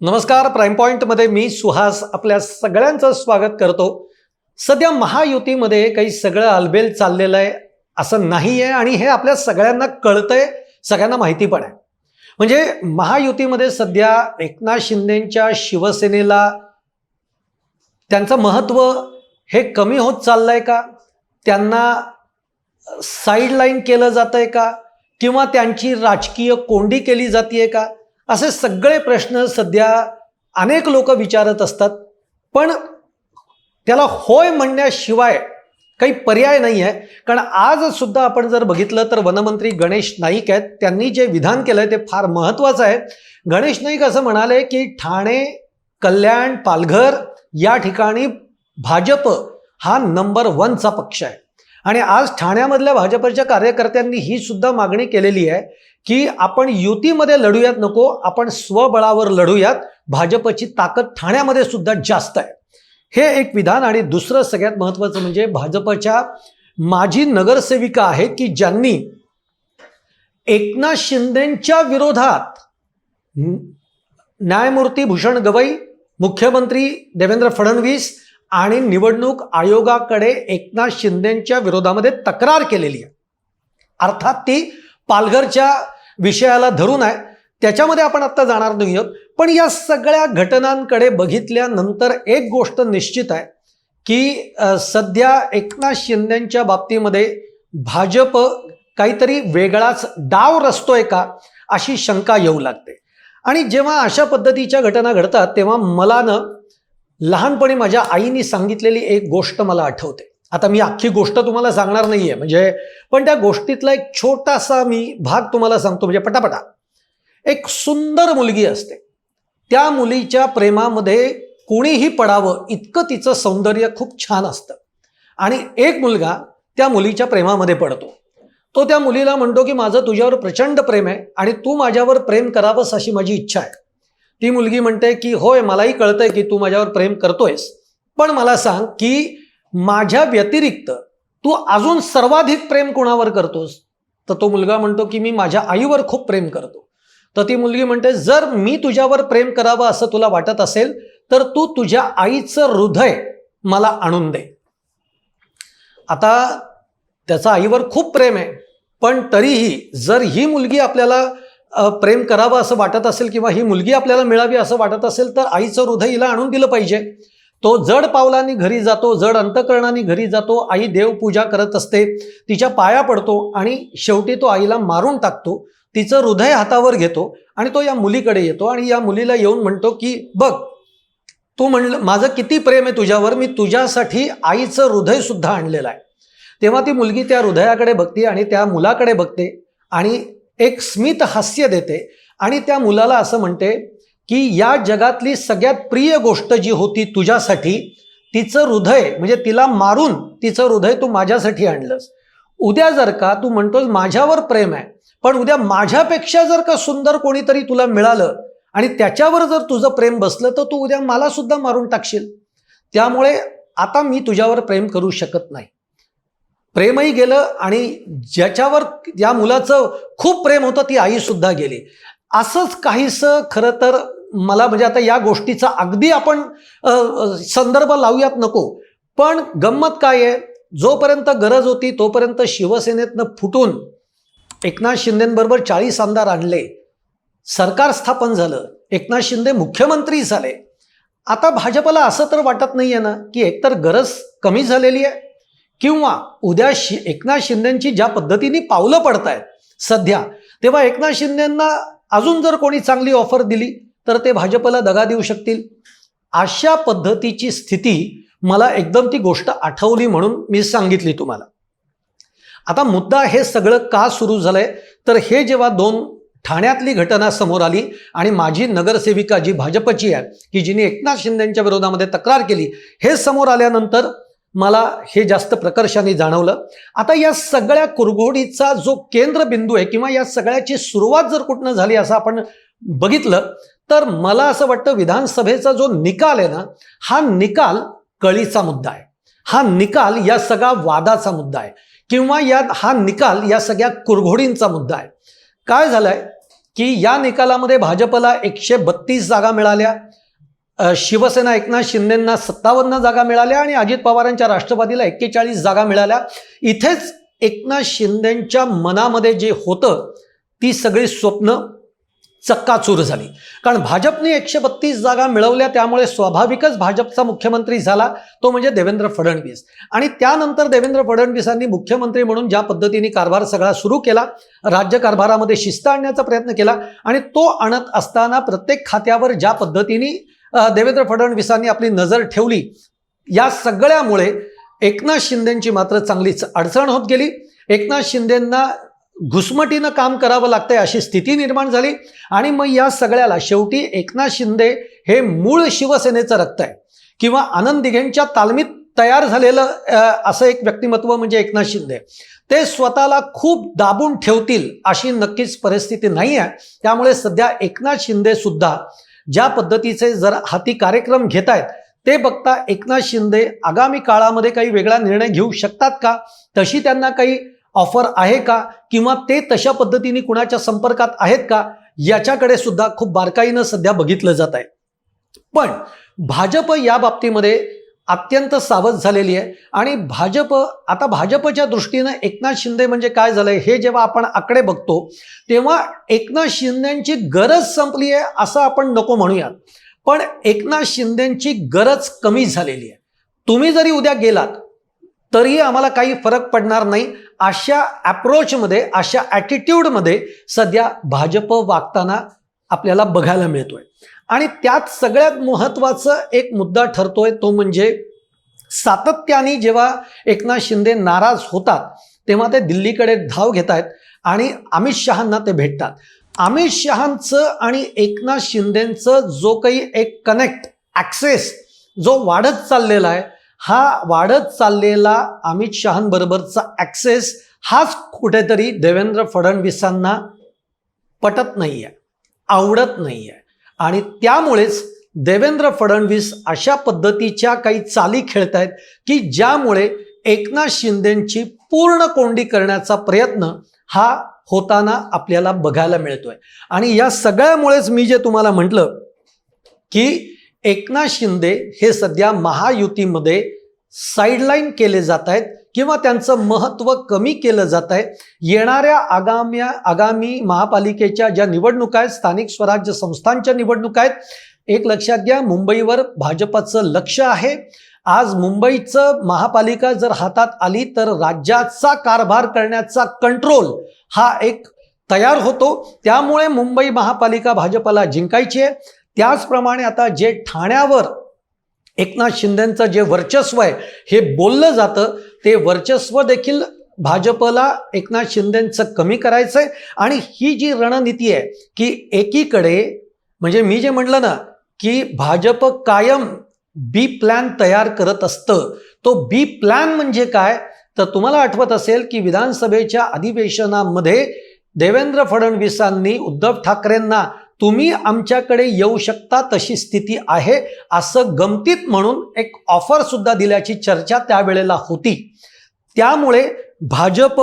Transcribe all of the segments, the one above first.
नमस्कार प्राईम पॉईंटमध्ये मी सुहास आपल्या सगळ्यांचं स्वागत करतो. सध्या महायुतीमध्ये काही सगळं अलबेल चाललेलं आहे असं नाही आहे आणि हे आपल्या सगळ्यांना कळतंय सगळ्यांना माहिती पण आहे. म्हणजे महायुतीमध्ये सध्या एकनाथ शिंदेच्या शिवसेनेला त्यांचं महत्त्व हे कमी होत चाललंय का? त्यांना साईडलाईन केलं जात आहे का? किंवा त्यांची राजकीय कोंडी केली जाते का? असे सगळे प्रश्न सध्या अनेक लोक विचारत असतात पण त्याला होय म्हणण्याशिवाय काही पर्याय नाही आहे कारण आज सुद्धा आपण जर बघितलं तर वनमंत्री गणेश नाईक आहेत त्यांनी जे विधान केलंय ते फार महत्त्वाचं आहे. गणेश नाईक असं म्हणाले की ठाणे कल्याण पालघर या ठिकाणी भाजप हा नंबर वनचा पक्ष आहे. आणि आज ठाण्यामधल्या भाजपच्या कार्यकर्त्यांनी ही सुद्धा मागणी केलेली आहे की आपण युतीमध्ये लढूयात नको आपण स्वबळावर लढूयात. भाजपची ताकद ठाण्यामध्ये सुद्धा जास्त आहे. हे एक विधान आणि दुसरं सगळ्यात महत्त्वाचं म्हणजे भाजपच्या माजी नगरसेविका आहेत की ज्यांनी एकनाथ शिंदेच्या विरोधात न्यायमूर्ती भूषण गवई मुख्यमंत्री देवेंद्र फडणवीस आणि निवडणूक आयोगाकडे एकनाथ शिंदेच्या विरोधामध्ये तक्रार केलेली आहे. अर्थात ती पालघरच्या विषयाला धरून आहे. त्याच्यामध्ये आपण आत्ता जाणार नाही आहोत. पण या सगळ्या घटनांकडे बघितल्यानंतर एक गोष्ट निश्चित आहे की सध्या एकनाथ शिंदेच्या बाबतीमध्ये भाजप काहीतरी वेगळाच डाव रचतोय का अशी शंका येऊ लागते. आणि जेव्हा अशा पद्धतीच्या घटना घडतात तेव्हा मला ना लहानपणी माझ्या आईने सांगितलेली एक गोष्ट मला आठवते. आता मी अख्खी गोष्ट तुम्हाला सांगणार नाहीये म्हणजे पण त्या गोष्टीतला एक छोटासा मी भाग तुम्हाला सांगतो म्हणजे पटापटा. एक सुंदर मुलगी असते. त्या मुलीच्या प्रेमामध्ये कोणीही पडावं इतकं तिचं सौंदर्य खूप छान असतं. आणि एक मुलगा त्या मुलीच्या प्रेमामध्ये पडतो. तो त्या मुलीला म्हणतो की माझं तुझ्यावर प्रचंड प्रेम आहे आणि तू माझ्यावर प्रेम करावंस अशी माझी इच्छा आहे. ती मुलगी म्हणते की होय मलाही कळतंय की तू माझ्यावर प्रेम करतोयस. पण मला सांग की माझ्या व्यतिरिक्त तू अजून सर्वाधिक प्रेम कोणावर करतोस? तर तो मुलगा म्हणतो की मी माझ्या आईवर खूप प्रेम करतो. तर ती मुलगी म्हणते जर मी तुझ्यावर प्रेम करावं असं तुला वाटत असेल तर तू तुझ्या आईचं हृदय मला आणून दे. आता त्याचा आईवर खूप प्रेम आहे पण तरीही जर ही मुलगी आपल्याला प्रेम करावं असं वाटत असेल किंवा ही मुलगी आपल्याला मिळावी असं वाटत असेल तर आईचं हृदय हिला आणून दिलं पाहिजे. तो जड पावलांनी घरी जातो जड अंतकरणाने घरी जातो आई देवपूजा करत असते. तिच्या पाया पडतो आणि शेवटी तो आईला मारून टाकतो. तिचं हृदय हातावर घेतो आणि तो या मुलीकडे येतो आणि या मुलीला येऊन म्हणतो की बघ तू म्हणलं माझं किती प्रेम आहे तुझ्यावर मी तुझ्यासाठी आईचं हृदयसुद्धा आणलेलं आहे. तेव्हा ती मुलगी त्या हृदयाकडे बघते आणि त्या मुलाकडे बघते आणि एक स्मित हास्य देते आणि त्या मुलाला असं म्हणते की या जगातली सगळ्यात प्रिय गोष्ट जी होती तुझ्यासाठी तिचं हृदय म्हणजे तिला मारून तिचं हृदय तू माझ्यासाठी आणलंस. उद्या जर का तू म्हणतोस माझ्यावर प्रेम आहे पण उद्या माझ्यापेक्षा जर का सुंदर कोणीतरी तुला मिळालं आणि त्याच्यावर जर तुझं प्रेम बसलं तर तू उद्या मला सुद्धा मारून टाकशील. त्यामुळे आता मी तुझ्यावर प्रेम करू शकत नाही. प्रेमही गेलं आणि ज्याच्यावर या मुलाचं खूप प्रेम होतं ती आई सुद्धा गेली. असंच काहीसं खरं तर मला म्हणजे आता या गोष्टीचा अगदी आपण संदर्भ लावूयात नको. पण गंमत काय आहे? जोपर्यंत गरज होती तोपर्यंत शिवसेनेतनं फुटून एकनाथ शिंदेबरोबर चाळीस आमदार आणले. सरकार स्थापन झालं. एकनाथ शिंदे मुख्यमंत्री झाले. आता भाजपला असं तर वाटत नाही आहे ना की एकतर गरज कमी झालेली आहे किंवा उद्या शि एकनाथ शिंदेची ज्या पद्धतीने पावलं पडत आहेत सध्या तेव्हा एकनाथ शिंदेंना अजून जर कोणी चांगली ऑफर दिली तर ते भाजपला दगा देऊ शकतील. अशा पद्धतीची स्थिती मला एकदम ती गोष्ट आठवली म्हणून मी सांगितली तुम्हाला. आता मुद्दा हे सगळं का सुरू झालंय? तर हे जेव्हा दोन ठाण्यातली घटना समोर आली आणि माझी नगरसेविका जी भाजपची आहे की जिने एकनाथ शिंदेच्या विरोधामध्ये तक्रार केली हे समोर आल्यानंतर मला हे जास्त प्रकर्षाने जाणवलं. आता या सगळ्या कुरघोडीचा जो केंद्रबिंदू आहे किंवा या सगळ्याची सुरुवात जर कुठनं झाली असं आपण बघितलं तर मला असं वाटतं विधानसभेचा जो निकाल आहे ना हा निकाल कळीचा मुद्दा आहे. हा निकाल या सगळ्या वादाचा मुद्दा आहे. किंवा या हा निकाल या सगळ्या कुरघोडींचा मुद्दा आहे. काय झालंय? की या निकालामध्ये भाजपला एकशे बत्तीस जागा मिळाल्या. शिवसेना एकनाथ शिंदेंना सत्तावन्न जागा मिळाल्या आणि अजित पवारांच्या राष्ट्रवादीला एक्केचाळीस जागा मिळाल्या. इथेच एकनाथ शिंदेंच्या मनामध्ये जे होतं ती सगळी स्वप्न चक्काचूर झाली. कारण भाजपने एकशे बत्तीस जागा मिळवल्या त्यामुळे स्वाभाविकच भाजपचा मुख्यमंत्री झाला तो म्हणजे देवेंद्र फडणवीस. आणि त्यानंतर देवेंद्र फडणवीसांनी मुख्यमंत्री म्हणून ज्या पद्धतीने कारभार सगळा सुरू केला राज्य कारभारामध्ये शिस्त आणण्याचा प्रयत्न केला आणि तो आणत असताना प्रत्येक खात्यावर ज्या पद्धतीने देवेंद्र फडणवीसांनी आपली नजर ठेवली. या सगळ्यामुळे एकनाथ शिंदेंची मात्र चांगलीच अडचण होत गेली. एकनाथ शिंदेंना घुसमटीनं काम करावं लागतंय अशी स्थिती निर्माण झाली आणि मग या सगळ्याला शेवटी एकनाथ शिंदे हे मूळ शिवसेनेचं रक्त आहे. किंवा आनंद दिघेंच्या तालमीत तयार झालेलं असं एक व्यक्तिमत्व म्हणजे एकनाथ शिंदे. ते स्वतःला खूप दाबून ठेवतील अशी नक्कीच परिस्थिती नाही आहे त्यामुळे सध्या एकनाथ शिंदे सुद्धा ज्या पद्धतीचे जर हाती कार्यक्रम घेत आहेत ते बघता एकनाथ शिंदे आगामी काळामध्ये काही वेगळा निर्णय घेऊ शकतात का? तशी त्यांना काही ऑफर आहे का? किंवा ते तशा पद्धतीने कुणाच्या संपर्कात आहेत का? याच्याकडे सुद्धा खूप बारकाईनं सध्या बघितलं जात आहे. पण भाजप या बाबतीमध्ये अत्यंत सावध झालेली आहे. आणि भाजप आता भाजपच्या दृष्टीनं एकनाथ शिंदे म्हणजे काय झालंय? हे जेव्हा आपण आकडे बघतो तेव्हा एकनाथ शिंदेची गरज संपली आहे असं आपण नको म्हणूयात. पण एकनाथ शिंदेची गरज कमी झालेली आहे. तुम्ही जरी उद्या गेलात तरीही आम्हाला काही फरक पडणार नाही. अशा अप्रोचमध्ये अशा ॲटिट्यूडमध्ये सध्या भाजप वागताना आपल्याला बघायला मिळतोय. आणि त्यात सगळ्यात महत्त्वाचं एक मुद्दा ठरतोय तो म्हणजे सातत्याने जेव्हा एकनाथ शिंदे नाराज होतात तेव्हा ते दिल्लीकडे धाव घेत आहेत आणि अमित शहांना ते भेटतात. अमित शहांचं आणि एकनाथ शिंदेचं जो काही एक कनेक्ट ॲक्सेस जो वाढत चाललेला आहे हा वाढत चाललेला अमित शहांबरोबरचा ॲक्सेस हाच कुठेतरी देवेंद्र फडणवीसांना पटत नाही आहे आवडत नाही आहे आणि त्यामुळेच देवेंद्र फडणवीस अशा पद्धतीच्या काही चाली खेळत आहेत की ज्यामुळे एकनाथ शिंदेची पूर्ण कोंडी करण्याचा प्रयत्न हा होताना आपल्याला बघायला मिळतोय. आणि या सगळ्यामुळेच मी जे तुम्हाला म्हटलं की एकनाथ शिंदे हे सध्या महायुतीमध्ये साईडलाईन केले जात आहेत किंवा त्यांचं महत्त्व कमी केलं जात आहे. येणाऱ्या आगाम्या आगामी महापालिकेच्या ज्या निवडणुका आहेत स्थानिक स्वराज्य संस्थांच्या निवडणुका आहेत एक लक्षात घ्या मुंबईवर भाजपाचं लक्ष आहे. आज मुंबईचं महापालिका जर हातात आली तर राज्याचा कारभार करण्याचा कंट्रोल हा एक तयार होतो. त्यामुळे मुंबई महापालिका भाजपला जिंकायची आहे. त्याचप्रमाणे आता जे ठाण्यावर एकनाथ शिंदेंचं जे वर्चस्व आहे हे बोललं जातं. ते वर्चस्व देखील भाजपला एकनाथ शिंदेंचं कमी करायचं आहे आणि ही जी रणनीती आहे की एकीकडे म्हणजे मी जे म्हटलं ना की भाजप कायम बी प्लॅन तयार करत असतं. तो बी प्लॅन म्हणजे काय? तर तुम्हाला आठवत असेल की विधानसभेच्या अधिवेशनामध्ये देवेंद्र फडणवीसांनी उद्धव ठाकरेंना तुम्ही आमच्याकडे येऊ शकता तशी स्थिती आहे असं गमतीत म्हणून एक ऑफर सुद्धा दिल्याची चर्चा त्यावेळेला होती. त्यामुळे भाजप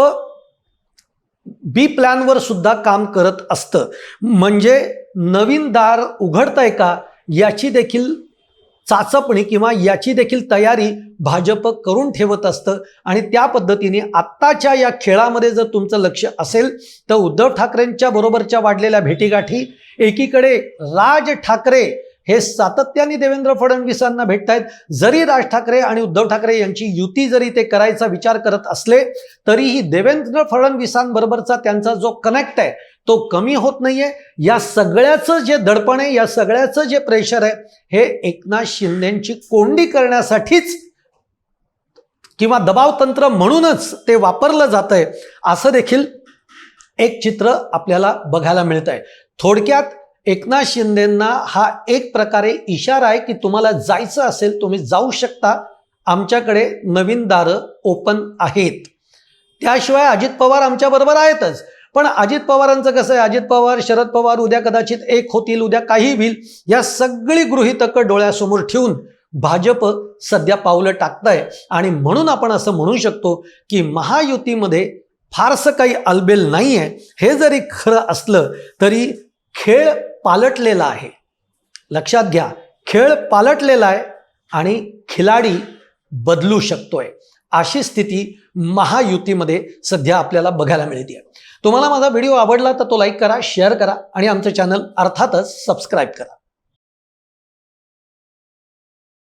बी प्लॅनवर सुद्धा काम करत असतं. म्हणजे नवीन दार उघडतंय का याची देखील चाचपणी किंवा याची देखील तयारी भाजप करून ठेवत असतं. आणि त्या पद्धतीने आत्ताच्या या खेळामध्ये जर तुमचं लक्ष असेल तर उद्धव ठाकरेंच्या बरोबरच्या वाढलेल्या भेटीगाठी एकीकडे राज ठाकरे हे सातत्याने देवेंद्र फडणवीसांना भेटतायत. जरी राज ठाकरे आणि उद्धव ठाकरे यांची युती जरी ते करायचा विचार करत असले तरीही देवेंद्र फडणवीसांबरोबरचा त्यांचा जो कनेक्ट आहे तो कमी होत नाहीये. या सगळ्याचं जे दडपण आहे या सगळ्याचं जे प्रेशर आहे हे एकनाथ शिंदेची कोंडी करण्यासाठीच किंवा दबाव तंत्र म्हणूनच ते वापरलं जात आहे असं देखील एक चित्र आपल्याला बघायला मिळत आहे थोडक्यात एकनाथ शिंदेंना हा एक प्रकारे इशारा आहे की तुम्हाला जायचं असेल तुम्ही जाऊ शकता. आमच्याकडे नवीन दारं ओपन आहेत. त्याशिवाय अजित पवार आमच्याबरोबर आहेतच. पण अजित पवारांचं कसं आहे? अजित पवार शरद पवार उद्या कदाचित एक होतील उद्या काही होईल. या सगळी गृहितकं डोळ्यासमोर ठेवून भाजप सध्या पावलं टाकतंय. आणि म्हणून आपण असं म्हणू शकतो की महायुतीमध्ये फारसं काही अलबेल नाही आहे हे जरी खरं असलं तरी खेळ पालटलेला आहे. लक्षात घ्या खेळ पालटलेला आहे आणि खिलाडी बदलू शकतोय. अशी स्थिती महायुतीमध्ये सध्या आपल्याला बघायला मिळते. तुम्हाला माझा व्हिडिओ आवडला तर तो लाईक करा शेअर करा आणि आमचं चॅनल अर्थातच सबस्क्राईब करा.